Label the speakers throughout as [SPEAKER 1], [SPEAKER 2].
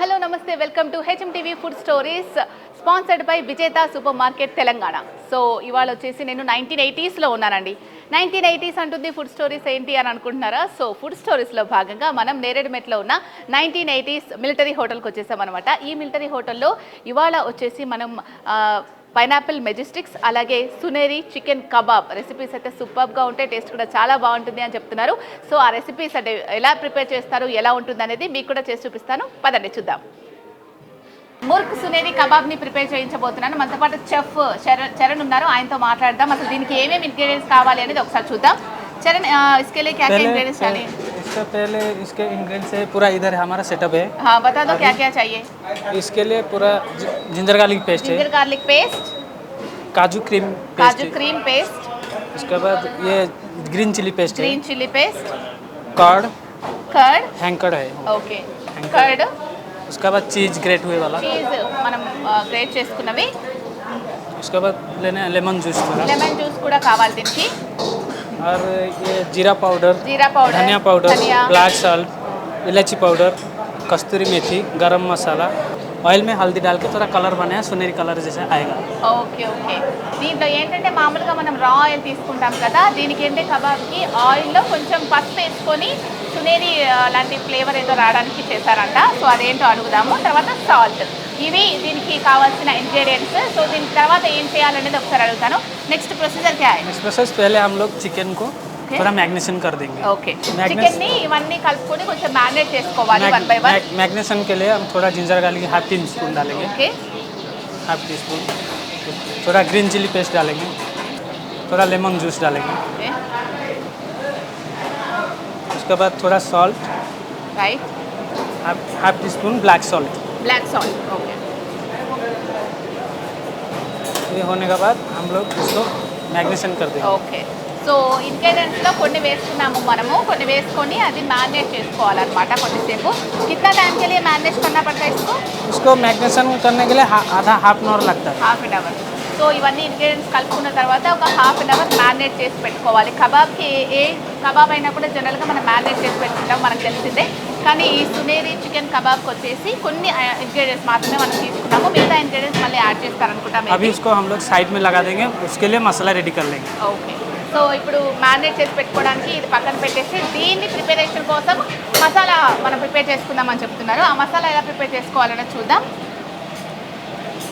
[SPEAKER 1] Hello నమస్తే. Welcome to HM TV food stories sponsored by Vijetha super market Telangana. So ఇవాళ వచ్చేసి నేను nineteen ఎయిటీస్లో ఉన్నానండి. నైన్టీన్ ఎయిటీస్ అంటుంది ఫుడ్ స్టోరీస్ ఏంటి అని అనుకుంటున్నారా? సో ఫుడ్ స్టోరీస్లో భాగంగా మనం నేరేడుమెట్లో ఉన్న నైన్టీన్ ఎయిటీస్ మిలిటరీ హోటల్కి వచ్చేసామన్నమాట. ఈ మిలిటరీ హోటల్లో ఇవాళ వచ్చేసి మనం పైనాపిల్ మెజిస్టిక్స్ అలాగే సునేరి చికెన్ కబాబ్. రెసిపీస్ అయితే సూపర్గా ఉంటాయి టేస్ట్ కూడా చాలా బాగుంటుంది అని చెప్తున్నారు. సో ఆ రెసిపీస్ అంటే ఎలా ప్రిపేర్ చేస్తారు ఎలా ఉంటుంది అనేది మీకు కూడా చేసి చూపిస్తాను. పదండి చూద్దాం. ముర్క్ సునేరి కబాబ్ని ప్రిపేర్ చేయించబోతున్నాను. మనతో పాటు చెఫ్ చరణ్ ఉన్నారు. ఆయనతో మాట్లాడదాం. అసలు దీనికి ఏమేమి ఇంగ్రీడియంట్స్ కావాలి అనేది ఒకసారి చూద్దాం. చరణ్ ఇసుకెళ్ళి క్యాక్ ఇంగ్రీడియంట్స్ क्या क्या इंग्रेडिएंट्स डालें
[SPEAKER 2] इससे पहले इसके इंग्रेडिएंट्स है पूरा इधर हमारा सेटअप है
[SPEAKER 1] हाँ बता दो क्या क्या चाहिए
[SPEAKER 2] इसके लिए पूरा जि- जिंजर गार्लिक पेस्ट है
[SPEAKER 1] जिंजर गार्लिक पेस्ट
[SPEAKER 2] काजू क्रीम पेस्ट
[SPEAKER 1] काजू
[SPEAKER 2] है
[SPEAKER 1] क्रीम पेस्ट
[SPEAKER 2] उसके बाद ये ग्रीन चिली पेस्ट है
[SPEAKER 1] green chilli paste
[SPEAKER 2] curd
[SPEAKER 1] curd
[SPEAKER 2] हैंकर्ड है
[SPEAKER 1] ఓకే కర్డ్
[SPEAKER 2] उसके बाद चीज ग्रेट हुए वाला
[SPEAKER 1] చీజ్ మనం గ్రేట్ చేసుకున్నవి
[SPEAKER 2] उसके बाद लेना है लेमन जूस थोड़ा
[SPEAKER 1] లెమన్ జ్యూస్ కూడా కావాలి దీనికి
[SPEAKER 2] और ये जीरा पाउडर
[SPEAKER 1] జీరా పౌడర్
[SPEAKER 2] धनिया पाउडर
[SPEAKER 1] ధనియా
[SPEAKER 2] ब्लैक सॉल्ट इलायची पाउडर कस्तूरी मेथी गरम मसाला ऑयल में हल्दी डाल के थोड़ा कलर बनाया सुनहरी कलर जैसे आएगा
[SPEAKER 1] ఓకే ఓకే దీంట్లో ఏంటంటే మామూలుగా మనం రా ఆయిల్ తీసుకుంటాం కదా దీనికి ఏంటంటే కబాబ్కి ఆయిల్లో కొంచెం పసుపు వేసుకొని సునేరి ఆ, లాంటి ఫ్లేవర్ ఏదో రావడానికి చేశారంట సో అదేంటో అడుగుదాము తర్వాత సాల్ట్ ఇవి దీనికి కావాల్సిన ఇంగ్రీడియంట్స్ సో దీని తర్వాత ఏం చేయాలనేది ఒకసారి అడుగుతాను నెక్స్ట్ ప్రొసీజర్ క్యా है
[SPEAKER 2] नेक्स्ट प्रोसेस पहले हम लोग चिकन को थोड़ा मैग्नेशन कर देंगे
[SPEAKER 1] ఓకే
[SPEAKER 2] Magnets-
[SPEAKER 1] చికెన్ ని ఇవన్నీ కలుపుకొని కొంచెం మ్యారినేట్ చేసుకోవాలి వన్ బై వన్
[SPEAKER 2] मैग्नेशन के लिए हम थोड़ा ginger garlic half teaspoon डालेंगे
[SPEAKER 1] ఓకే
[SPEAKER 2] हाफ टी स्पून थोड़ा ग्रीन चिली पेस्ट डालेंगे थोड़ा लेमन जूस डालेंगे
[SPEAKER 1] ఓకే
[SPEAKER 2] उसके बाद थोड़ा
[SPEAKER 1] salt
[SPEAKER 2] right half half teaspoon black salt
[SPEAKER 1] black salt okay.
[SPEAKER 2] ये होने के बाद हम लोग इसको मैग्नेशन कर देंगे।
[SPEAKER 1] ఓకే సో ఇంగ్రీడియంట్స్లో కొన్ని వేసుకున్నాము మనము కొన్ని వేసుకొని అది మ్యారినేట్ చేసుకోవాలన్నమాట కొద్దిసేపు. కింద టైంకి వెళ్ళి మ్యారినేట్ కన్నా పడతా इसको?
[SPEAKER 2] उसको मैग्नेशन करने के लिए हा, आधा half an
[SPEAKER 1] half an hour so ఇవన్నీ ఇంగ్రీడియంట్స్ కలుపుకున్న తర్వాత ఒక హాఫ్ అన్ అవర్ మ్యారినేట్ చేసి పెట్టుకోవాలి. కబాబ్కి ఏ కబాబ్ అయినా కూడా జనరల్గా మనం మ్యారినేట్ చేసి పెట్టుకుంటాం మనకు తెలిసిందే. కానీ ఈ సునేరి చికెన్ కబాబ్కి వచ్చేసి కొన్ని ఇంగ్రీడియంట్స్ మాత్రమే మనం తీసుకున్నాము. మిగతా ఇంగ్రీడియంట్స్ మళ్ళీ యాడ్ చేస్తారనుకుంటాం.
[SPEAKER 2] అవి ఇస్కో హమ్ లోగ్ సైడ్ మే లగా దేంగే ఉస్కే లియే మసాలా రెడీ కర్ లేంగే
[SPEAKER 1] ఓకే సో ఇప్పుడు మ్యారినేట్ చేసి పెట్టుకోవడానికి ఇది పక్కన పెట్టేసి దీన్ని ప్రిపరేషన్ కోసం మసాలా మనం ప్రిపేర్ చేసుకుందామని చెప్తున్నారు. ఆ మసాలా ఎలా ప్రిపేర్ చేసుకోవాలనేది చూద్దాం.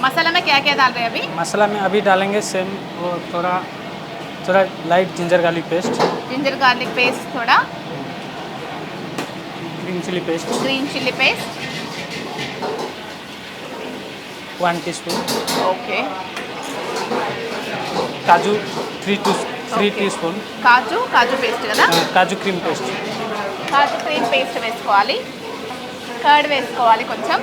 [SPEAKER 1] మసాలా में क्या क्या डाल रहे हैं अभी
[SPEAKER 2] मसाला में अभी डालेंगे सेम वो थोड़ा थोड़ा light ginger garlic paste
[SPEAKER 1] ginger garlic paste थोड़ा
[SPEAKER 2] green chilli
[SPEAKER 1] paste green chilli
[SPEAKER 2] paste one teaspoon
[SPEAKER 1] okay
[SPEAKER 2] काजू three two three
[SPEAKER 1] Okay.
[SPEAKER 2] Teaspoon
[SPEAKER 1] కాజు కాజు పేస్ట్ కదా
[SPEAKER 2] काजू क्रीम पेस्ट
[SPEAKER 1] కాజు క్రీమ్ పేస్ట్ వేసుకోవాలి కర్డ్ వేసుకోవాలి కొంచెం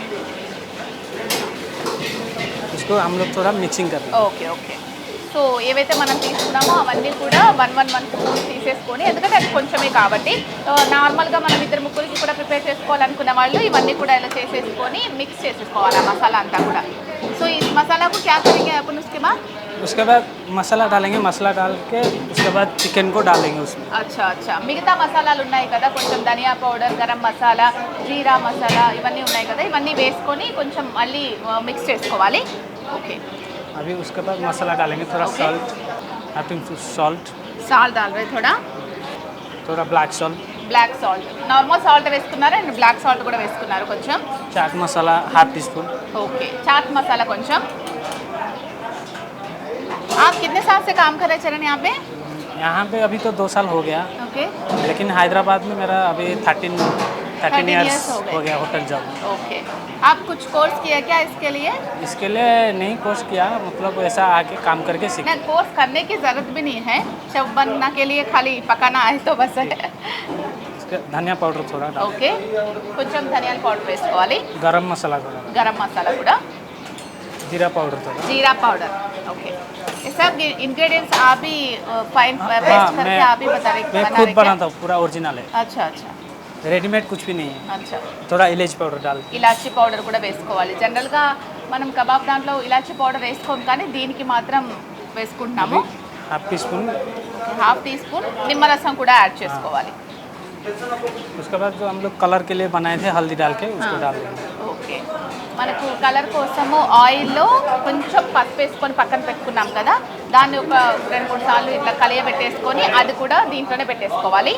[SPEAKER 2] इसको हम लोग थोड़ा मिक्सिंग कर
[SPEAKER 1] ओके ओके సో ఏవైతే మనం తీసుకున్నామో అవన్నీ కూడా వన్ వన్ వన్ తీసేసుకొని ఎందుకంటే అది కొంచెమే కాబట్టి నార్మల్గా మనం ఇద్దరు ముగ్గురికి కూడా ప్రిపేర్ చేసుకోవాలనుకున్న వాళ్ళు ఇవన్నీ కూడా ఇలా చేసేసుకొని మిక్స్ చేసేసుకోవాలి ఆ మసాలా అంతా కూడా. సో ఈ మసాలాకు క్యా
[SPEAKER 2] కరేంగే అప్పుడు మసాలా డాలేంగే మసాలా డాల్ के उसके बाद चिकन
[SPEAKER 1] మిగతా మసాలాలు ఉన్నాయి కదా కొంచెం ధనియా పౌడర్ గరం మసాలా జీరా మసాలా ఇవన్నీ ఉన్నాయి కదా ఇవన్నీ వేసుకొని కొంచెం మళ్ళీ మిక్స్ చేసుకోవాలి. ఓకే.
[SPEAKER 2] अभी उसके बाद मसाला डालेंगे थोड़ा
[SPEAKER 1] Okay.
[SPEAKER 2] Salt half tea salt
[SPEAKER 1] salt डाल रहे थोड़ा
[SPEAKER 2] थोड़ा black salt
[SPEAKER 1] black salt normal salt వేసుకున్నారు అండ్ బ్లాక్ సాల్ట్ కూడా వేసుకున్నారు కొంచెం
[SPEAKER 2] chaat masala half teaspoon
[SPEAKER 1] okay chaat masala కొంచెం आप कितने साल से काम कर रहे हैं चरण यहाँ पे
[SPEAKER 2] यहाँ पे अभी तो दो साल हो गया
[SPEAKER 1] ओके
[SPEAKER 2] लेकिन हैदराबाद में मेरा अभी थर्टीन
[SPEAKER 1] 13
[SPEAKER 2] थर्टीन
[SPEAKER 1] years
[SPEAKER 2] ईयर्स
[SPEAKER 1] हो गए।
[SPEAKER 2] हो गया होटल जॉब
[SPEAKER 1] ओके आप कुछ कोर्स किया क्या इसके लिए
[SPEAKER 2] इसके लिए नहीं कोर्स किया मतलब ऐसा आके काम करके सीखा
[SPEAKER 1] नहीं कोर्स करने की ज़रूरत भी नहीं है शेफ बनना के लिए खाली पकाना आए तो बस है
[SPEAKER 2] इसके धनिया पाउडर थोड़ा डाल
[SPEAKER 1] ఓకే కొంచెం ధనియాల పౌడర్ వేసుకోవాలి
[SPEAKER 2] गरम मसाला थोड़ा
[SPEAKER 1] గరం మసాలా కూడా
[SPEAKER 2] जीरा पाउडर थोड़ा
[SPEAKER 1] जीरा पाउडर ओके ये सब इंग्रेडिएंट्स आप ही फाइन
[SPEAKER 2] हाँ,
[SPEAKER 1] पेस्ट करके
[SPEAKER 2] मैं
[SPEAKER 1] आप ही बता रहे
[SPEAKER 2] मैं
[SPEAKER 1] बना
[SPEAKER 2] खुद
[SPEAKER 1] रहे क्या?
[SPEAKER 2] बनाता हूँ पूरा ओरिजिनल है
[SPEAKER 1] अच्छा अच्छा
[SPEAKER 2] रेडीमेड कुछ भी नहीं है
[SPEAKER 1] अच्छा
[SPEAKER 2] थोड़ा इलायची पाउडर डाल
[SPEAKER 1] ఇలాచీ పౌడర్ కూడా వేసుకోవాలి జనరల్గా మనం కబాబ్ దాంట్లో ఇలాచీ పౌడర్ వేసుకోం కానీ దీనికి మాత్రం వేసుకుంటున్నాము
[SPEAKER 2] half
[SPEAKER 1] teaspoon half teaspoon నిమ్మరసం కూడా యాడ్ చేసుకోవాలి
[SPEAKER 2] उसके बाद जो हम लोग कलर के लिए बनाए थे हल्दी डाल के उसको डाल देंगे
[SPEAKER 1] ఓకే మనకు కలర్ కోసము ఆయిల్లో కొంచెం పసుపు వేసుకొని పక్కన పెట్టుకున్నాం కదా దాన్ని ఒక రెండు మూడు సార్లు ఇట్లా కలియబెట్టేసుకొని అది కూడా దీంట్లోనే పెట్టేసుకోవాలి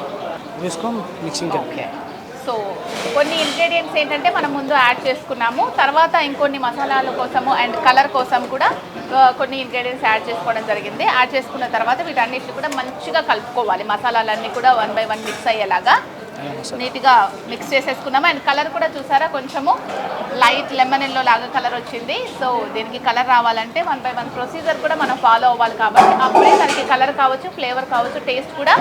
[SPEAKER 2] వేసుకోం మిక్సింగ్
[SPEAKER 1] ఓకే. సో కొన్ని ఇంగ్రీడియంట్స్ ఏంటంటే మనం ముందు యాడ్ చేసుకున్నాము. తర్వాత ఇంకొన్ని మసాలాల కోసము అండ్ కలర్ కోసం కూడా కొన్ని ఇంగ్రీడియంట్స్ యాడ్ చేసుకోవడం జరిగింది. యాడ్ చేసుకున్న తర్వాత వీటన్నిటిని కూడా మంచిగా కలుపుకోవాలి. మసాలాలన్నీ కూడా వన్ బై వన్ మిక్స్ అయ్యేలాగా నీట్గా మిక్స్ చేసేసుకున్నాము. అండ్ కలర్ కూడా చూసారా? కొంచెము లైట్ లెమన్ ఎల్లో లాగా కలర్ వచ్చింది. సో దీనికి కలర్ రావాలంటే వన్ బై వన్ ప్రొసీజర్ కూడా మనం ఫాలో అవ్వాలి కాబట్టి. అప్పుడే దానికి కలర్ కావచ్చు ఫ్లేవర్ కావచ్చు టేస్ట్ కూడా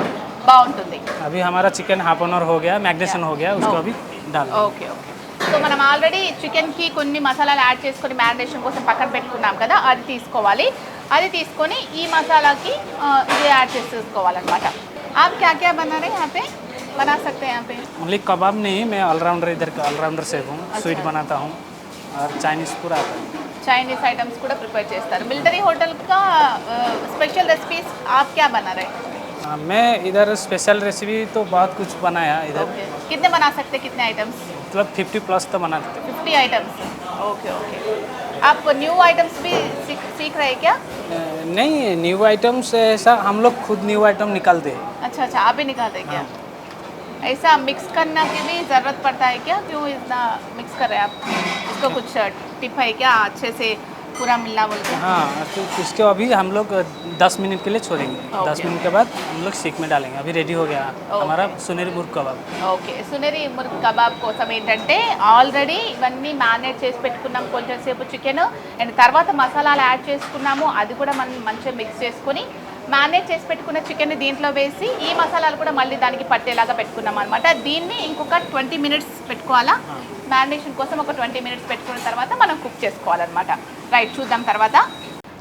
[SPEAKER 1] బాగుంటుంది
[SPEAKER 2] अभी हमारा चिकन हाफ एन आवर हो गया मैग्नेशन हो गया उसको
[SPEAKER 1] Oh.
[SPEAKER 2] अभी डाल देंगे।
[SPEAKER 1] ఓకే ఓకే సో మనం ఆల్రెడీ చికెన్కి కొన్ని మసాలాలు యాడ్ చేసుకొని మ్యారినేషన్ కోసం పక్కన పెట్టుకున్నాం కదా అది తీసుకోవాలి అది తీసుకొని ఈ మసాలాకి ఆ, ఇది యాడ్ చేసి తీసుకోవాలన్నమాట आप क्या क्या बना रहे हैं यहाँ पे बना सकते हैं यहाँ पे
[SPEAKER 2] ओनली कबाब नहीं मैं ऑलराउंडर इधर का ऑलराउंडर से हूँ स्वीट बनाता हूँ और चाइनीज़ पूरा आता है
[SPEAKER 1] చైనీస్ ఐటమ్స్ కూడా ప్రిపేర్ చేస్తారు మిలిటరీ హోటల్ का स्पेशल रेसिपीज आप क्या बना रहे हैं
[SPEAKER 2] हाँ, मैं इधर स्पेशल रेसिपी तो बहुत कुछ बनाया इधर।
[SPEAKER 1] ओके कितने बना सकते कितने आइटम्स
[SPEAKER 2] मतलब फिफ्टी प्लस तो बनाते
[SPEAKER 1] फिफ्टी आइटम्स ओके ओके आप न्यू आइटम्स भी सीख सीख रहे क्या?
[SPEAKER 2] नहीं न्यू आइटम्स ऐसा हम लोग खुद न्यू आइटम निकालते हैं।
[SPEAKER 1] अच्छा अच्छा आप ही निकालते हैं क्या? ऐसा मिक्स करना की भी ज़रूरत पड़ता है क्या? क्यों इतना मिक्स कर रहे हैं आप? इसको कुछ टिप है क्या अच्छे से पूरा मिलना बोल के
[SPEAKER 2] हाँ तो इसको अभी हम लोग दस मिनट के लिए छोड़ेंगे दस
[SPEAKER 1] Okay.
[SPEAKER 2] मिनट के बाद हम लोग सीख में डालेंगे अभी रेडी हो गया हमारा सुनेरी मुर्ग कबाब
[SPEAKER 1] ఓకే సునేరి మురుగ్ కబాబ్ కోసం ఏంటంటే ఆల్రెడీ ఇవన్నీ మ్యారినేట్ చేసి పెట్టుకున్నాం కొంచెం సేపు చికెన్ అండ్ తర్వాత మసాలాలు యాడ్ చేసుకున్నాము అది కూడా మనం మంచిగా మిక్స్ చేసుకొని మ్యారినేట్ చేసి పెట్టుకున్న చికెన్ దీంట్లో వేసి ఈ మసాలాలు కూడా మళ్ళీ దానికి పట్టేలాగా పెట్టుకున్నాం అనమాట దీన్ని ఇంకొక ట్వంటీ మినిట్స్ పెట్టుకోవాలా మ్యారినేషన్ కోసం ఒక ట్వంటీ మినిట్స్ పెట్టుకున్న తర్వాత మనం కుక్ చేసుకోవాలన్నమాట. రైట్ చూద్దాం తర్వాత.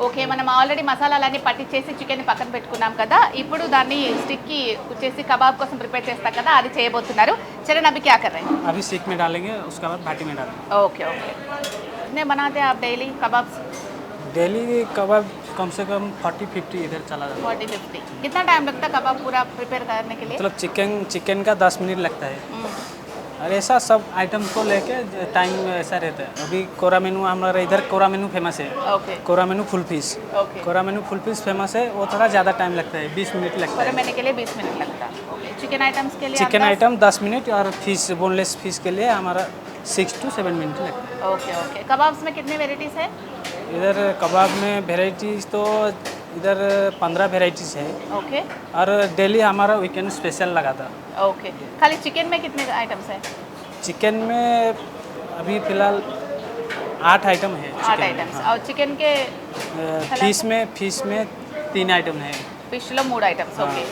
[SPEAKER 1] ఓకే మనం ఆల్రెడీ మసాలాలన్నీ పట్టించేసి చికెన్ని పక్కన పెట్టుకున్నాం కదా. ఇప్పుడు దాన్ని స్టిక్కి చేసి కబాబ్ కోసం ప్రిపేర్ చేస్తాం కదా అది చేయబోతున్నారు. చరణ్ అభి క్యా కర్
[SPEAKER 2] అభి స్టిక్ మే डालेंगे उसके बाद बाटी में डालेंगे
[SPEAKER 1] ओके ओके कितने बनाते हैं आप डेली कबाब
[SPEAKER 2] डेली कबाब कम से कम 40 50 इधर चला जाता है
[SPEAKER 1] 40 50 कितना टाइम लगता है
[SPEAKER 2] और ऐसा सब आइटम को लेके टाइम ऐसा रहता है। अभी कोरा मेनू हमारा इधर कोरा मेनू फ़ेमस है।
[SPEAKER 1] ओके
[SPEAKER 2] कोरा मेनू फुल पीस
[SPEAKER 1] ओके
[SPEAKER 2] कोरा मेनू फुल पीस फ़ेमस है वो थोड़ा ज़्यादा टाइम लगता है बीस मिनट लगता है।
[SPEAKER 1] के लिए बीस मिनट लगता है। चिकन आइटम्स के लिए
[SPEAKER 2] चिकन आइटम दस मिनट और फ़िश बोनलेस फ़िश के लिए हमारा सिक्स टू सेवन मिनट लगता
[SPEAKER 1] ओके ओके कबाब्स में कितने वेराइटीज़ है?
[SPEAKER 2] है इधर कबाब में वेराइटीज़ तो इधर पंद्रह वेराइटीज है।
[SPEAKER 1] Okay okay.
[SPEAKER 2] और डेली हमारा वीकेंड स्पेशल लगा था।
[SPEAKER 1] Okay okay. खाली चिकन में कितने आइटम्स है?
[SPEAKER 2] चिकन में अभी फ़िलहाल आठ आइटम है
[SPEAKER 1] आठ आइटम्स
[SPEAKER 2] हाँ।
[SPEAKER 1] और चिकन के
[SPEAKER 2] फ़िश में फ़िश में तीन आइटम है।
[SPEAKER 1] फ़िश लो मूड आइटम्स ओके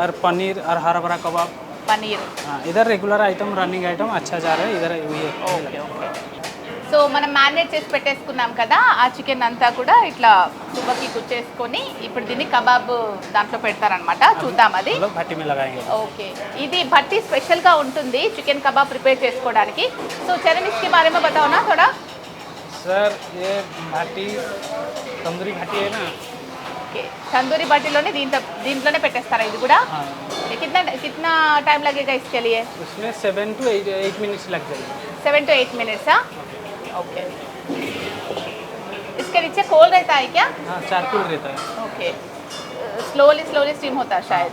[SPEAKER 2] और पनीर और हरा भरा कबाब।
[SPEAKER 1] पनीर।
[SPEAKER 2] हाँ इधर रेगुलर आइटम रनिंग आइटम अच्छा जा रहा है इधर वही
[SPEAKER 1] ओके ओके సో మనం మ్యారినేట్ చేసి పెట్టేసుకున్నాం కదా ఆ చికెన్ అంతా కూడా ఇట్లా దుబ్బకి గుచ్చేసుకొని ఇప్పుడు దీన్ని కబాబ్ దాంట్లో పెడతారనమాట చూద్దాం అది
[SPEAKER 2] हम लोग भट्टी में लगाएंगे
[SPEAKER 1] ఓకే ఇది భట్టి స్పెషల్గా ఉంటుంది చికెన్ కబాబ్ ప్రిపేర్ చేసుకోవడానికి సో చరణ్ इसके बारे में बताओ ना थोड़ा
[SPEAKER 2] सर ये भाटी तंदूरी भाटी है ना
[SPEAKER 1] ఓకే తందూరి బట్టిలోనే దీంట్లో దీంట్లోనే పెట్టేస్తారా ఇది కూడా
[SPEAKER 2] हाँ
[SPEAKER 1] कितना कितना टाइम लगेगा इसके लिए
[SPEAKER 2] उसमें seven to eight eight minutes लग जाएंगे
[SPEAKER 1] सेवन टू एट मिनट्स हाँ ओके इसके नीचे कोल रहता है क्या?
[SPEAKER 2] हाँ चारकोल रहता है।
[SPEAKER 1] ओके स्लोली स्लोली स्टीम होता है शायद।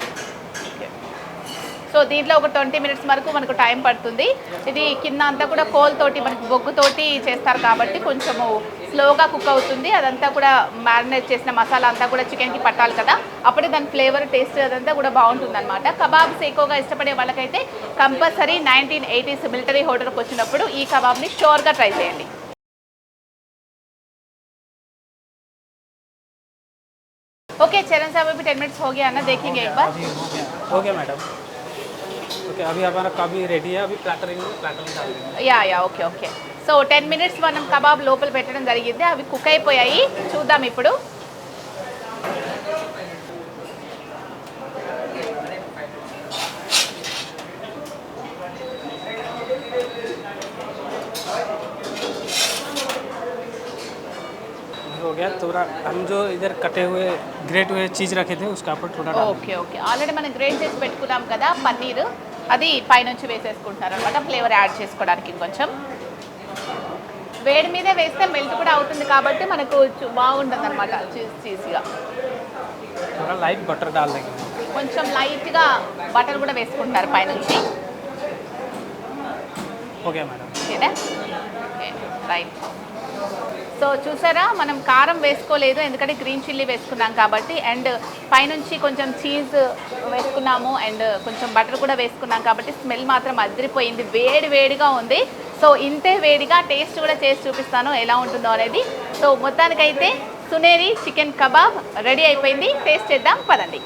[SPEAKER 1] సో దీంట్లో ఒక ట్వంటీ మినిట్స్ వరకు మనకు టైం పడుతుంది ఇది కింద అంతా కూడా కోల్ తోటి మనకి బొగ్గుతోటి చేస్తారు కాబట్టి కొంచెము స్లోగా కుక్ అవుతుంది అదంతా కూడా మ్యారినేట్ చేసిన మసాలా అంతా కూడా చికెన్కి పట్టాలి కదా అప్పుడే దాని ఫ్లేవర్ టేస్ట్ అదంతా కూడా బాగుంటుంది అనమాట కబాబ్స్ ఎక్కువగా ఇష్టపడే వాళ్ళకైతే కంపల్సరీ నైన్టీన్ ఎయిటీస్ మిలిటరీ హోటల్కి వచ్చినప్పుడు ఈ కబాబ్ని షోర్గా ట్రై చేయండి ओके चरण साहब अभी टेन मिनट्स हो गया ना देखेंगे एक बार
[SPEAKER 2] अभी हो गया हो गया मैडम ओके अभी हमारा कभी रेडी है अभी प्लाटर प्लाटर में डाल देंगे
[SPEAKER 1] yeah yeah okay okay so ten minutes మనం కబాబ్ లోపల పెట్టడం జరిగింది అవి కుక్ అయిపోయాయి చూద్దాం ఇప్పుడు
[SPEAKER 2] हो गया थोड़ा हम जो इधर कटे हुए ग्रेट हुए चीज़ रखे थे उसका ऊपर थोड़ा डाल
[SPEAKER 1] ఓకే ఓకే ఆల్రెడీ మనం గ్రేట్ చేసి పెట్టుకున్నాం కదా పన్నీర్ అది పైనుంచి వేసేసుకుంటున్నారు అనమాట ఫ్లేవర్ యాడ్ చేసుకోవడానికి ఇంకొంచెం. వేడి మీదే వేస్తే మెల్ట్ కూడా అవుతుంది కాబట్టి మనకు బాగుంటుంది అనమాట చీజ్ చీజ్గా.
[SPEAKER 2] లైట్ బటర్
[SPEAKER 1] కొంచెం లైట్గా బటర్ కూడా వేసుకుంటారు పైనుంచి.
[SPEAKER 2] Okay
[SPEAKER 1] madam. Okay right. So చూసారా మనం కారం వేసుకోలేదు ఎందుకంటే గ్రీన్ చిల్లీ వేసుకున్నాం కాబట్టి అండ్ పైనుంచి కొంచెం చీజ్ వేసుకున్నాము అండ్ కొంచెం బటర్ కూడా వేసుకున్నాం కాబట్టి స్మెల్ మాత్రం అదిరిపోయింది వేడి వేడిగా ఉంది. సో ఇంతే వేడిగా టేస్ట్ కూడా చేసి చూపిస్తాను ఎలా ఉంటుందో అనేది. సో మొత్తానికైతే సునేరి చికెన్ కబాబ్ రెడీ అయిపోయింది టేస్ట్ చేద్దాం పదండి.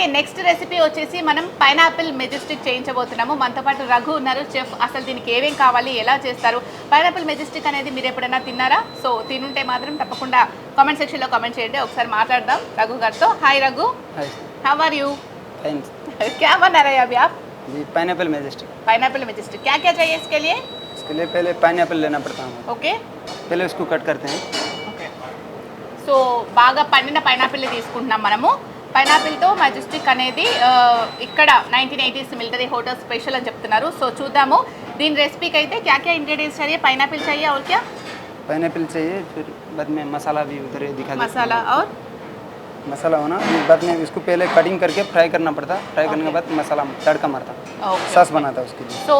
[SPEAKER 1] ఓకే నెక్స్ట్ రెసిపీ వచ్చేసి మనం పైనాపిల్ మెజెస్టిక్ చేయించబోతున్నాము మనతో పాటు రఘు ఉన్నారు చెఫ్ అసలు దీనికి ఏమేం కావాలి ఎలా చేస్తారు పైనాపిల్ మెజెస్టిక్ అనేది మీరు ఎప్పుడైనా తిన్నారా సో తినుంటే మాత్రం తప్పకుండా కామెంట్ సెక్షన్లో కామెంట్ చేయండి ఒకసారి మాట్లాడదాం రఘు గారితో hi Raghu
[SPEAKER 3] hi
[SPEAKER 1] how are you
[SPEAKER 3] fine
[SPEAKER 1] क्या बना रहे हैं अभी आप
[SPEAKER 3] G pineapple majestic
[SPEAKER 1] pineapple majestic क्या क्या चाहिए इसके लिए
[SPEAKER 3] इसके लिए पहले पाइनएप्पल लेना पड़ता है
[SPEAKER 1] ओके
[SPEAKER 3] पहले उसको कट करते हैं
[SPEAKER 1] ఓకే సో బాగా పండిన పైనాపిల్ తీసుకుంటున్నాం మనము పైనాపిల్తో మజెస్టిక్ అనేది ఆ, ఇక్కడ nineteen eighties military hotel special అని చెప్తున్నారు సో చూద్దాము దీని రెసిపీకి అయితే క్యా క్యా ఇంగ్రీడియంట్స్ चाहिए పైనాపిల్ चाहिए और क्या
[SPEAKER 3] पाइनएप्पल चाहिए फिर बाद में मसाला भी उधर ही दिखा देते
[SPEAKER 1] मसाला और
[SPEAKER 3] हैं। मसाला होना फिर बाद में इसको पहले कटिंग करके फ्राई करना पड़ता फ्राई करने के बाद मसाला तड़का मारता
[SPEAKER 1] ఓకే
[SPEAKER 3] सॉस बनाता उसके लिए
[SPEAKER 1] సో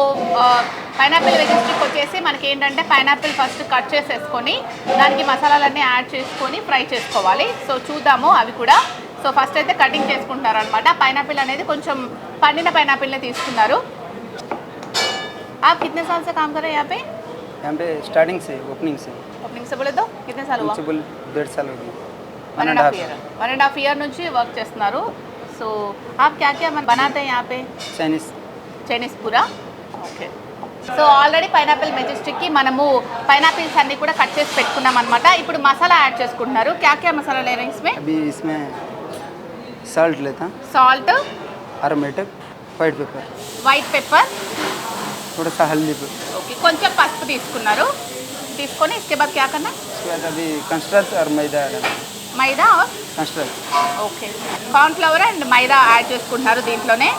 [SPEAKER 1] పైనాపిల్ వెజిస్టిక్ వచ్చేసి మనకి ఏంటంటే పైనాపిల్ ఫస్ట్ కట్ చేసేసుకొని దానికి మసాలాలన్నీ యాడ్ చేసుకొని ఫ్రై చేసుకోవాలి సో చూద్దాము అవి కూడా సో ఫస్ట్ అయితే కటింగ్ చేసుకుంటున్నారు అనమాట పైనాపిల్ అనేది కొంచెం పండిన పైనాపిల్నే తీసుకున్నారు आप कितने साल से काम कर रहे हैं यहाँ पे
[SPEAKER 3] यहाँ पे स्टार्टिंग से ओपनिंग से
[SPEAKER 1] ओपनिंग से बोले तो कितने साल हुआ
[SPEAKER 3] उनसे बोल डेढ़ साल हो गया
[SPEAKER 1] one and half year one and half year నుంచి వర్క్ చేస్తున్నారు సో आप क्या क्या बनाते हैं यहाँ पे
[SPEAKER 3] चाइनीज
[SPEAKER 1] చైనీస్ పూరా ఓకే సో ఆల్రెడీ పైనాపిల్ మెజెస్టిక్కి మనము పైనాపిల్స్ అన్ని కూడా కట్ చేసి పెట్టుకున్నాం అనమాట ఇప్పుడు మసాలా యాడ్ చేసుకుంటున్నారు క్యా క్యా మసాలా లేరు ఇస్మే
[SPEAKER 3] अभी इसमें सॉल्ट लेता
[SPEAKER 1] salt
[SPEAKER 3] aromatic white pepper
[SPEAKER 1] white pepper
[SPEAKER 3] थोड़ा सा हल्दी पे
[SPEAKER 1] ఓకే కొంచెం పసుపు తీసుకున్నారు తీసుకొని ఇస్కే బాద్ క్యా కన్నా
[SPEAKER 3] उसके बाद अभी कंस्ट्रक्ट और मैदा डालना
[SPEAKER 1] మైదా और
[SPEAKER 3] construct
[SPEAKER 1] okay cornflour and maida add చేసుకుంటున్నారు దీంట్లోనే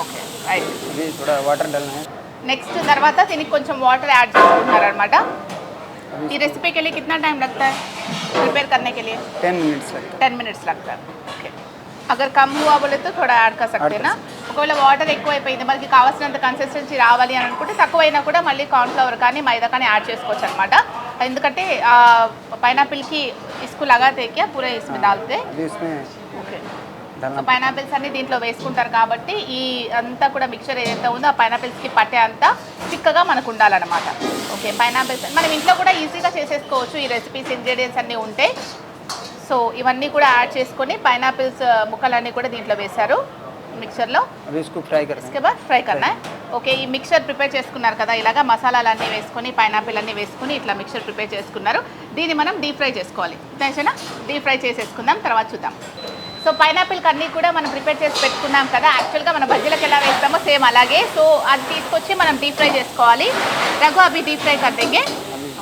[SPEAKER 1] ఓకే రైట్
[SPEAKER 3] अभी थोड़ा वाटर डालना है
[SPEAKER 1] నెక్స్ట్ తర్వాత దీనికి కొంచెం వాటర్ యాడ్ చేసుకుంటున్నారు అనమాట
[SPEAKER 3] अभी
[SPEAKER 1] ఈ रेसिपी के लिए कितना टाइम लगता है प्रिपेयर करने के लिए
[SPEAKER 3] टेन मिनट्स लगता
[SPEAKER 1] टेन मिनट्स लगता है ఓకే అగర్ కమ్ హువా బోలే తో థోడా యాడ్ కర్ సక్తే నా ఒకవేళ వాటర్ ఎక్కువైపోయింది మనకి కావాల్సినంత కన్సిస్టెన్సీ రావాలి అని అనుకుంటే తక్కువైనా కూడా మళ్ళీ కార్న్ఫ్లవర్ కానీ మైదా కానీ యాడ్ చేసుకోవచ్చు అనమాట ఎందుకంటే పైనాపిల్కి ఇసుకు లగాతే క్యా పూరే ఇస్మే దాల్తే
[SPEAKER 3] अभी उसमें
[SPEAKER 1] ఓకే
[SPEAKER 3] సో
[SPEAKER 1] పైనాపిల్స్ అన్ని దీంట్లో వేసుకుంటారు కాబట్టి ఈ అంతా కూడా మిక్చర్ ఏదైతే ఉందో ఆ పైనాపిల్స్కి పట్టే అంతా చిక్కగా మనకు ఉండాలన్నమాట. ఓకే పైనాపిల్స్ మనం ఇంట్లో కూడా ఈజీగా చేసేసుకోవచ్చు. ఈ రెసిపీస్ ఇంగ్రీడియంట్స్ అన్ని ఉంటాయి సో ఇవన్నీ కూడా యాడ్ చేసుకొని పైనాపిల్స్ uh, ముక్కలన్నీ కూడా దీంట్లో వేశారు. మిక్చర్లో ఫ్రై కన్నా ఓకే ఈ మిక్చర్ ప్రిపేర్ చేసుకున్నారు కదా ఇలాగా మసాలాలన్నీ వేసుకొని పైనాపిల్ అన్నీ వేసుకుని ఇట్లా మిక్చర్ ప్రిపేర్ చేసుకున్నారు. దీన్ని మనం డీప్ ఫ్రై చేసుకోవాలి. డీప్ ఫ్రై చేసేసుకుందాం తర్వాత చూద్దాం. సో పైనాపిల్ అన్నీ కూడా మనం ప్రిపేర్ చేసి పెట్టుకున్నాం కదా. యాక్చువల్గా మన బజ్జీలకు ఎలా వేస్తామో సేమ్ అలాగే. సో అది తీసుకొచ్చి మనం డీప్ ఫ్రై చేసుకోవాలి. రఘు అవి డీప్ ఫ్రై కర్దేంగే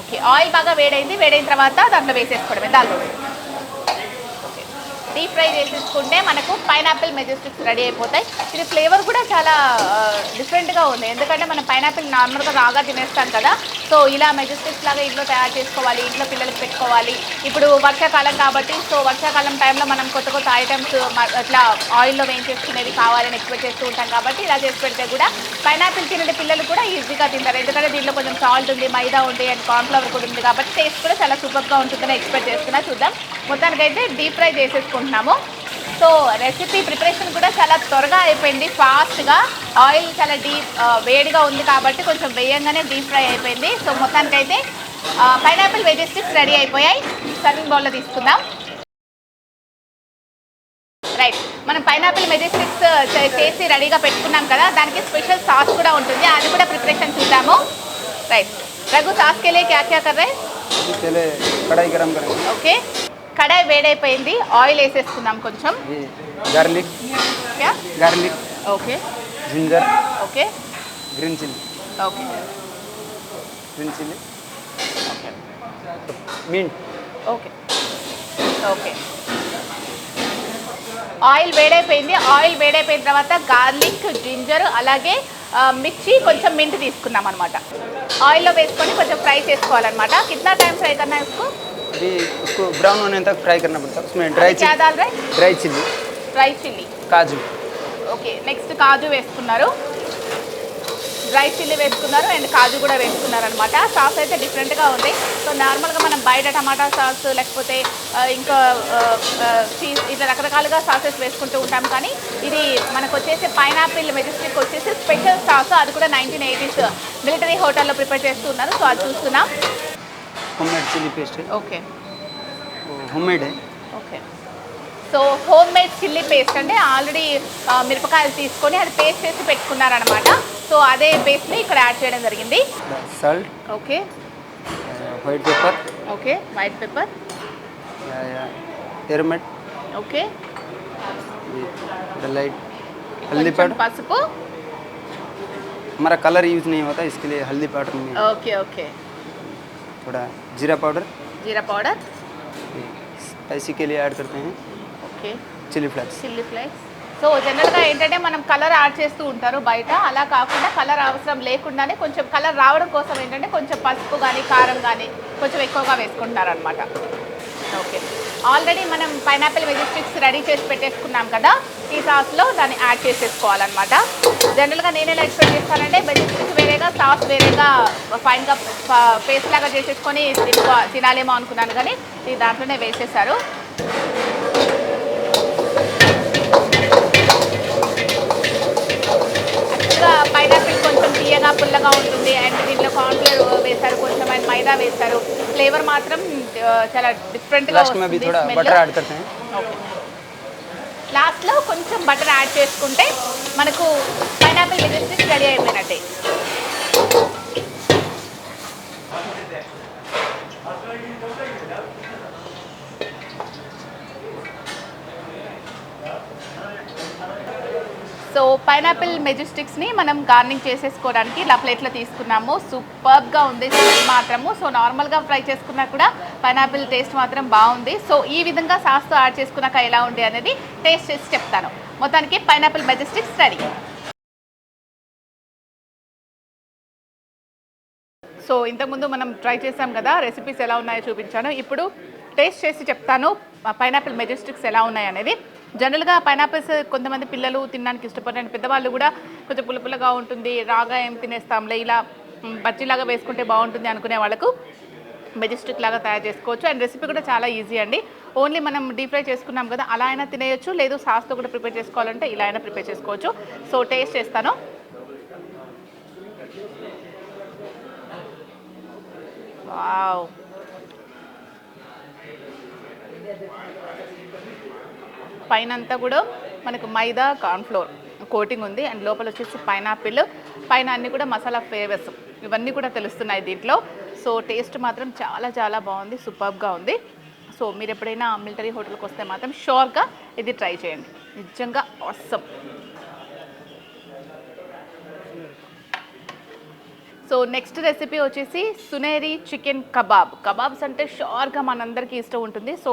[SPEAKER 1] ఓకే ఆయిల్ బాగా వేడైంది. వేడైన తర్వాత దాంట్లో వేసేసుకోవడమే. దాంట్లో డీప్ ఫ్రై చేసేసుకుంటే మనకు పైనాపిల్ మెజెస్టిక్స్ రెడీ అయిపోతాయి. ఇది ఫ్లేవర్ కూడా చాలా డిఫరెంట్గా ఉంది. ఎందుకంటే మనం పైనాపిల్ నార్మల్గా రాగా తినేస్తాం కదా. సో ఇలా మెజెస్టిక్స్ లాగా ఇంట్లో తయారు చేసుకోవాలి ఇంట్లో పిల్లలకి పెట్టుకోవాలి. ఇప్పుడు వర్షాకాలం కాబట్టి సో వర్షాకాలం టైంలో మనం కొత్త కొత్త ఐటమ్స్ అట్లా ఆయిల్లో వేయించేసుకునేవి కావాలని ఎక్స్పెక్ట్ చేస్తూ ఉంటాం కాబట్టి ఇలా చేసి పెడితే కూడా పైనాపిల్ తినే పిల్లలు కూడా ఈజీగా తింటారు. ఎందుకంటే దీంట్లో కొంచెం సాల్ట్ ఉంది మైదా ఉంది అండ్ కార్న్ఫ్లవర్ కూడా ఉంది కాబట్టి టేస్ట్ కూడా చాలా సూపర్గా ఉంటుందని ఎక్స్పెక్ట్ చేస్తున్నా. చూద్దాం. మొత్తానికైతే డీప్ ఫ్రై అనుకుంటున్నాము. సో రెసిపీ ప్రిపరేషన్ కూడా చాలా త్వరగా అయిపోయింది. ఫాస్ట్గా. ఆయిల్ చాలా డీప్ వేడిగా ఉంది కాబట్టి కొంచెం వేయంగానే డీప్ ఫ్రై అయిపోయింది. సో మొత్తానికైతే పైనాపిల్ వెజ్ స్టిక్స్ రెడీ అయిపోయాయి. సర్వింగ్ బౌల్లో తీసుకుందాం. రైట్ మనం పైనాపిల్ మెజెస్టిక్స్ చేసి రెడీగా పెట్టుకున్నాం కదా దానికి స్పెషల్ సాస్ కూడా ఉంటుంది. అది కూడా ప్రిపరేషన్ చూద్దాము. రైట్ రఘు సాస్కి వెళ్ళి క్యా
[SPEAKER 3] కర్రే.
[SPEAKER 1] ఓకే కడాయి వేడైపోయింది ఆయిల్ వేసేసుకుందాం కొంచెం. Garlic.
[SPEAKER 3] Garlic.
[SPEAKER 1] Okay.
[SPEAKER 3] Ginger.
[SPEAKER 1] Okay.
[SPEAKER 3] Green chilli.
[SPEAKER 1] Okay.
[SPEAKER 3] Green chilli. Okay.
[SPEAKER 1] Okay. Okay. Oil వేడైపోయింది. Oil వేడైపోయిన తర్వాత గార్లిక్ జింజర్ అలాగే మిర్చి కొంచెం మింట్ తీసుకున్నాం అనమాట ఆయిల్లో వేసుకొని కొంచెం ఫ్రై చేసుకోవాలన్నమాట. కింద టైం ఫ్రై కన్నా వేసుకో
[SPEAKER 3] अभी उसको ब्राउन होने तक फ्राई करना पड़ता है उसमें ड्राई
[SPEAKER 1] अभी क्या
[SPEAKER 3] चिली
[SPEAKER 1] डाल रहे
[SPEAKER 3] ड्राई चिली
[SPEAKER 1] డ్రై చిల్లీ
[SPEAKER 3] काजू
[SPEAKER 1] ఓకే నెక్స్ట్ కాజు వేసుకున్నారు డ్రై చిల్లీ వేసుకున్నారు అండ్ కాజు కూడా వేసుకున్నారు అనమాట సాస్ అయితే డిఫరెంట్గా ఉంది సో నార్మల్గా మనం బయట టమాటా సాస్ లేకపోతే ఆ, ఇంకా చీజ్ ఇట్లా రకరకాలుగా సాసెస్ వేసుకుంటూ ఉంటాం కానీ ఇది మనకు వచ్చేసి పైనాపిల్ మెజెస్టిక్ వచ్చేసి స్పెషల్ సాస్ అది కూడా నైన్టీన్ ఎయిటీస్ మిలిటరీ హోటల్లో ప్రిపేర్ చేస్తూ ఉన్నారు సో అది చూస్తున్నాం
[SPEAKER 3] होममेड चिली पेस्ट है
[SPEAKER 1] ఓకే
[SPEAKER 3] वो होममेड है
[SPEAKER 1] okay so home made chilli paste అంటే ఆల్రెడీ మిరపకాయలు తీసుకొని అది పేస్ట్ చేసి పెట్టుకున్నారనమాట సో అదే పేస్ట్ని ఇక్కడ యాడ్ చేయడం జరిగింది
[SPEAKER 3] salt
[SPEAKER 1] okay
[SPEAKER 3] white pepper
[SPEAKER 1] okay white pepper
[SPEAKER 3] aromatic
[SPEAKER 1] okay
[SPEAKER 3] light हल्दी पाउडर
[SPEAKER 1] పసుపు
[SPEAKER 3] हमारा कलर यूज नहीं होता इसके लिए हल्दी पाउडर में
[SPEAKER 1] ఓకే ఓకే
[SPEAKER 3] थोड़ा जीरा पाउडर
[SPEAKER 1] జీరా పౌడర్
[SPEAKER 3] स्पाइसी के लिए ऐड करते हैं
[SPEAKER 1] okay
[SPEAKER 3] chilli flakes
[SPEAKER 1] chilli flakes so జనరల్గా ఏంటంటే మనం కలర్ యాడ్ చేస్తూ ఉంటారు బయట అలా కాకుండా కలర్ అవసరం లేకుండానే కొంచెం కలర్ రావడం కోసం ఏంటంటే కొంచెం పసుపు కానీ కారం కానీ కొంచెం ఎక్కువగా వేసుకుంటున్నారు అనమాట ఓకే ఆల్రెడీ మనం పైనాపిల్ వెజిటేబుల్స్ రెడీ చేసి పెట్టేసుకున్నాం కదా ఈ సాస్లో దాన్ని యాడ్ చేసేసుకోవాలన్నమాట జనరల్గా నేను ఎలా ఎక్స్పెక్ట్ చేస్తానంటే వెజిటేబుల్స్ వేరేగా సాస్ వేరేగా ఫైన్గా పేస్ట్ లాగా చేసేసుకొని తినాలేమో అనుకున్నాను కానీ దాంట్లోనే వేసేసారు యాక్చువల్గా పైనాపిల్ కొంచెం తీయగా పుల్లగా ఉంటుంది. అండ్ దీంట్లో కార్న్ఫ్లవర్ వేశారు కొంచెం అండ్ మైదా వేశారు. ఫ్లేవర్ మాత్రం చాలా డిఫరెంట్గా
[SPEAKER 3] వస్తుంది
[SPEAKER 1] లాస్ట్లో కొంచెం బటర్ యాడ్ చేసుకుంటే మనకు పైనాపిల్ బిజినెస్ రెడీ అయిపోయినట్టే. సో పైనాపిల్ మెజెస్టిక్స్ని మనం గార్నింగ్ చేసేసుకోవడానికి ఇలా ప్లేట్లో తీసుకున్నాము. సూపర్గా ఉంది స్మెల్ మాత్రము. సో నార్మల్గా ఫ్రై చేసుకున్నా కూడా పైనాపిల్ టేస్ట్ మాత్రం బాగుంది. సో ఈ విధంగా సాస్తో యాడ్ చేసుకున్నాక ఎలా ఉంది అనేది టేస్ట్ చేసి చెప్తాను. మొత్తానికి పైనాపిల్ మెజెస్టిక్స్ రెడీ. సో ఇంతకుముందు మనం ట్రై చేసాం కదా రెసిపీస్ ఎలా ఉన్నాయో చూపించాను. ఇప్పుడు టేస్ట్ చేసి చెప్తాను పైనాపిల్ మెజెస్టిక్స్ ఎలా ఉన్నాయనేది జనరల్గా పైనాపిల్స్ కొంతమంది పిల్లలు తినడానికి ఇష్టపడని పెద్దవాళ్ళు కూడా కొంచెం పులుపులుగా ఉంటుంది రాగా ఏం తినేస్తాంలే ఇలా మ్, బజ్జీలాగా వేసుకుంటే బాగుంటుంది అనుకునే వాళ్ళకు మెజెస్టిక్ లాగా తయారు చేసుకోవచ్చు. అండ్ రెసిపీ కూడా చాలా ఈజీ అండి. ఓన్లీ మనం డీప్ ఫ్రై చేసుకున్నాం కదా అలా అయినా తినేయచ్చు లేదు సాస్తో కూడా ప్రిపేర్ చేసుకోవాలంటే ఇలా అయినా ప్రిపేర్ చేసుకోవచ్చు. సో టేస్ట్ చేస్తాను. వావ్. పైన అంతా కూడా మనకు మైదా కార్న్ఫ్లోర్ కోటింగ్ ఉంది. అండ్ లోపల వచ్చేసి పైనాపిల్ పైన అన్ని కూడా మసాలా ఫ్లేవర్స్ ఇవన్నీ కూడా తెలుస్తున్నాయి దీంట్లో. సో టేస్ట్ మాత్రం చాలా చాలా బాగుంది సూపర్గా ఉంది. సో మీరు ఎప్పుడైనా మిలిటరీ హోటల్కి వస్తే మాత్రం షూర్గా ఇది ట్రై చేయండి. నిజంగా అవసరం సో నెక్స్ట్ రెసిపీ వచ్చేసి సునేరి చికెన్ కబాబ్. కబాబ్స్ అంటే షోర్గా మనందరికీ ఇష్టం ఉంటుంది. సో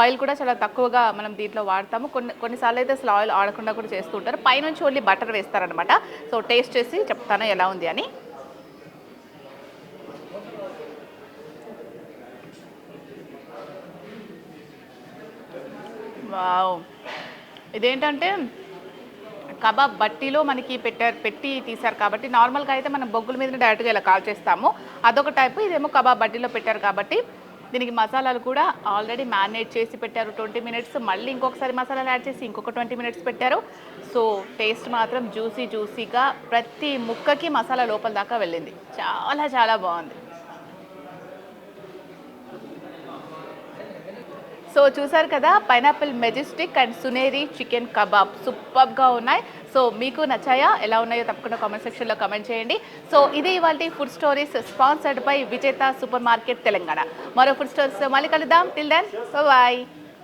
[SPEAKER 1] ఆయిల్ కూడా చాలా తక్కువగా మనం దీంట్లో వాడతాము. కొన్ని కొన్నిసార్లు అయితే అసలు ఆయిల్ ఆడకుండా కూడా చేస్తూ ఉంటారు. పైనుంచి ఓన్లీ బటర్ వేస్తారనమాట సో టేస్ట్ చేసి చెప్తాను ఎలా ఉంది అని. వావ్. ఇదేంటంటే కబాబ్ బట్టీలో మనకి పెట్టారు పెట్టి తీశారు కాబట్టి నార్మల్గా అయితే మనం బొగ్గుల మీద డైరెక్ట్గా ఇలా కాల్ చేస్తాము. అదొక టైపు ఇదేమో కబాబ్ బట్టీలో పెట్టారు కాబట్టి దీనికి మసాలాలు కూడా ఆల్రెడీ మ్యారినేట్ చేసి పెట్టారు. ట్వంటీ మినిట్స్ మళ్ళీ ఇంకొకసారి మసాలాలు యాడ్ చేసి ఇంకొక ట్వంటీ మినిట్స్ పెట్టారు. సో టేస్ట్ మాత్రం జ్యూసీ జ్యూసీగా ప్రతి ముక్కకి మసాలా లోపల దాకా వెళ్ళింది. చాలా చాలా బాగుంది. సో చూసారు కదా పైనాపిల్ మెజెస్టిక్ అండ్ సునేరి చికెన్ కబాబ్ సూపర్గా ఉన్నాయి. సో మీకు నచ్చాయా ఎలా ఉన్నాయో తప్పకుండా కామెంట్ సెక్షన్లో కామెంట్ చేయండి. సో ఇది ఇవాళ food stories sponsored by Vijetha supermarket Telangana. మరో ఫుడ్ స్టోరీస్ మళ్ళీ కలుద్దాం. Till then bye